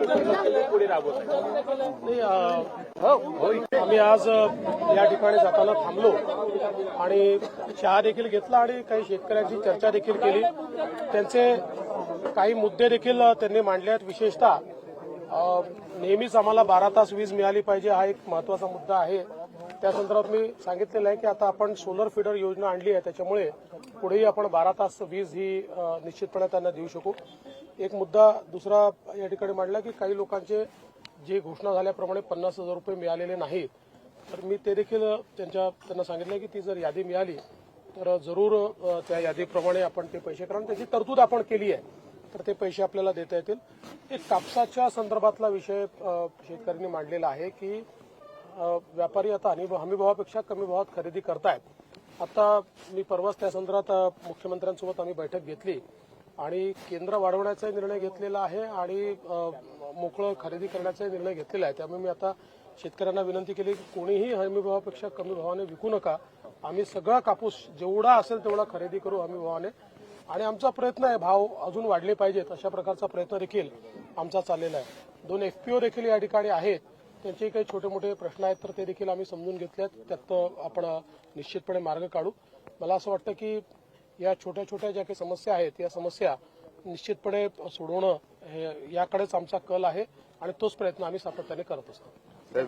पुढे राबवत आम्ही आज या ठिकाणी जाताना थांबलो आणि चहा देखील घेतला आणि काही शेतकऱ्यांची चर्चा देखील केली. त्यांचे काही मुद्दे देखील त्यांनी मांडले आहेत. विशेषतः नेहमीच आम्हाला बारा तास वीज मिळाली पाहिजे हा एक महत्त्वाचा मुद्दा आहे. त्या संदर्भात मी सांगितलेलं आहे की आता आपण सोलर फीडर योजना आणली आहे. त्याच्यामुळे पुढेही आपण बारा तास वीज ही निश्चितपणे त्यांना देऊ शकू. एक मुद्दा दुसरा या ठिकाणी मांडला की काही लोकांचे जे घोषणा झाल्याप्रमाणे पन्नास हजार रुपये मिळालेले नाहीत. तर मी ते देखील त्यांच्या त्यांना सांगितलं की ती जर यादी मिळाली तर जरूर त्या यादीप्रमाणे आपण ते पैसे कारण त्याची तरतूद आपण केली आहे तर ते पैसे आपल्याला देता येतील. एक कापसाच्या संदर्भातला विषय शेतकऱ्यांनी मांडलेला आहे की व्यापारी आता हमीभावापेक्षा कमी भावात खरेदी करतायत. आता मी परवाच त्या संदर्भात मुख्यमंत्र्यांसोबत आम्ही बैठक घेतली. आणि केंद्र वाढवण्याचा निर्णय घेतलेला आहे आणि मोकळं खरेदी करण्याचा निर्णय घेतलेला आहे. त्यामुळे मी आता शेतकऱ्यांना विनंती केली की कोणीही हमीभावापेक्षा कमी भावाने विकू नका. आम्ही सगळा कापूस जेवढा असेल तेवढा खरेदी करू हमी भावाने आणि आमचा प्रयत्न आहे भाव अजून वाढले पाहिजेत अशा प्रकारचा प्रयत्न देखील आमचा चाललेला आहे. दोन एफपीओ देखील या ठिकाणी आहेत. त्यांचे काही छोटे मोठे प्रश्न आहेत तर ते देखील आम्ही समजून घेतले आहेत त्यात आपण निश्चितपणे मार्ग काढू. मला असं वाटतं की या छोट्या छोट्या ज्या काही समस्या आहेत या समस्या निश्चितपणे सोडवणं याकडेच आमचा कल आहे आणि तोच प्रयत्न आम्ही सातत्याने करत असतो.